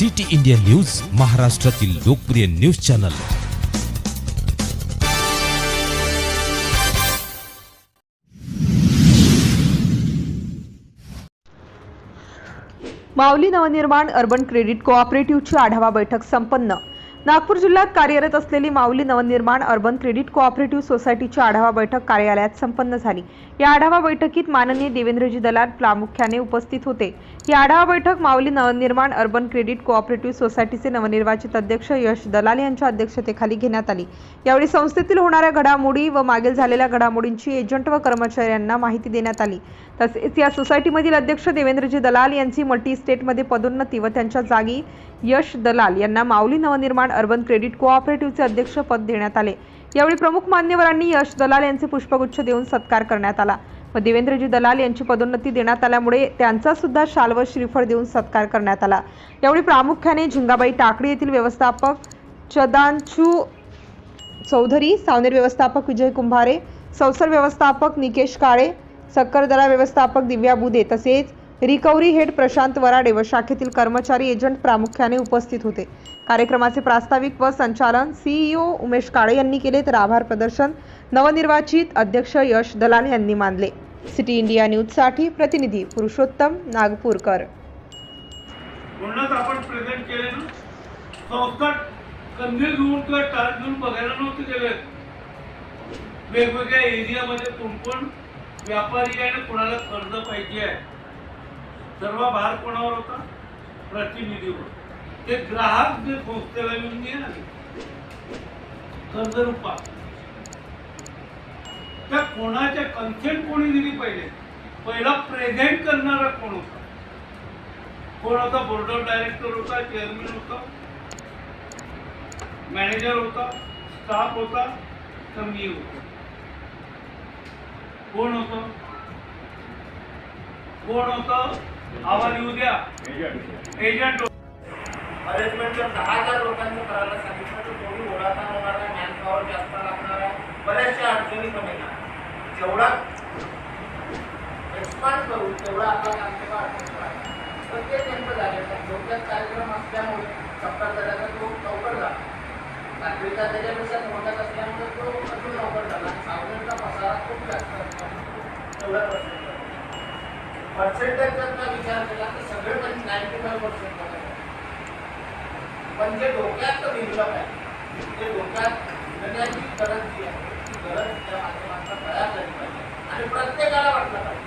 City India news महाराष्ट्रातील लोकप्रिय news channel. Mauli Navnirman urban credit कोऑपरेटिव्हची आढावा बैठक संपन्न. नागपूर जिल्ह्यात कार्यरत असलेली Mauli Navnirman urban credit cooperative सोसायटीची आढावा बैठक कार्यालयात संपन्न झाली. या आढावा बैठकीत माननीय देवेंद्रजी दलाल प्रामुख्याने उपस्थित होते. ही आढावा बैठक Mauli Navnirman urban credit cooperative सोसायटीचे नवनिर्वाचित अध्यक्ष यश दलाल यांच्या अध्यक्षतेखाली घेण्यात आली. यावेळी संस्थेतील होणाऱ्या घडामोडी व मागील झालेल्या घडामोडींची एजंट व कर्मचाऱ्यांना माहिती देण्यात आली. तसेच या सोसायटीमधील अध्यक्ष देवेंद्रजी दलाल यांची मल्टी स्टेटमध्ये पदोन्नती व त्यांच्या जागी यश दलाल यांना माऊली नवनिर्माण अर्बन क्रेडिट कोऑपरेटिव्हचे अध्यक्षपद देण्यात आले. यावेळी प्रमुख मान्यवरांनी यश दलाल यांचे पुष्पगुच्छ देऊन सत्कार करण्यात आला. व देवेंद्रजी दलाल यांची पदोन्नती देण्यात आल्यामुळे त्यांचा सुद्धा शाल व श्रीफळ देऊन सत्कार करण्यात आला. यावेळी प्रामुख्याने झिंगाबाई टाकळी येथील व्यवस्थापक चदांचू चौधरी सावनेर व्यवस्थापक विजय कुंभारे संसर व्यवस्थापक निकेश काळे सक्करदरा व्यवस्थापक दिव्या बुदे तसेच रिकव्हरी हेड प्रशांत वराडे व शाखेतील कर्मचारी एजंट प्रामुख्याने उपस्थित होते. कार्यक्रमाचे प्रास्ताविक व संचालन सीईओ उमेश काळे यांनी केले तर आभार प्रदर्शन नवनिर्वाचित अध्यक्ष यश दलाल यांनी मानले. सिटी इंडिया न्यूजसाठी प्रतिनिधी पुरुषोत्तम नागपूरकर. म्हणूनच आपण प्रेझेंट केले ना. संस्था कंदील घेऊन किंवा घेऊन बघायला नव्हते गेले. वेगवेगळ्या एरियामध्ये कोण कोण व्यापारी आहे आणि कोणाला कर्ज पाहिजे आहे. सर्व भार कोणावर होता? प्रतिनिधीवर ते ग्राहक जे संस्थेला येऊन गेले कर्ज रूपा त्या कोणाच्या कन्सेंट कोणी दिली पाहिजे? पहिला प्रेझेंट करणारा कोण होता? कोण होता? बोर्ड ऑफ डायरेक्टर होता चेअरमॅन होता मॅनेजर होता स्टाफ होता तर मी होतो. कोण होतं? कोण होतं? आवाज येऊ द्या. एजंट अरेंजमेंट जर दहा हजार लोकांचं करायला सांगितलं तर कोणी ओढाता होणार नाही मॅनपॉवर जास्त लागणार आहे. बऱ्याचशा अडचणी पण येणार. जेवढा एक्सपांड करू तेवढा आपला काम तेव्हा अडचण आहे तर झालेलं आहे. डोक्यात कार्यक्रम असल्यामुळे सप्ताह झाल्याचा तो लवकर झाला. नागरिकता त्याच्यापेक्षा मोठ्यात असल्यामुळे तो अजून लवकर झाला. सावनेरचा पसारा खूप जास्त असतो. तेवढा पर्सेंटेज जर का विचार केला तर सगळे म्हणजे नाईन्टी फाईव्ह पर्सेंट पण जे डोक्यात विरलं पाहिजे ते डोक्यात विरण्याची गरज जी आहे ती गरज त्या माध्यमातून तयार झाली पाहिजे. आणि प्रत्येकाला वाटलं पाहिजे.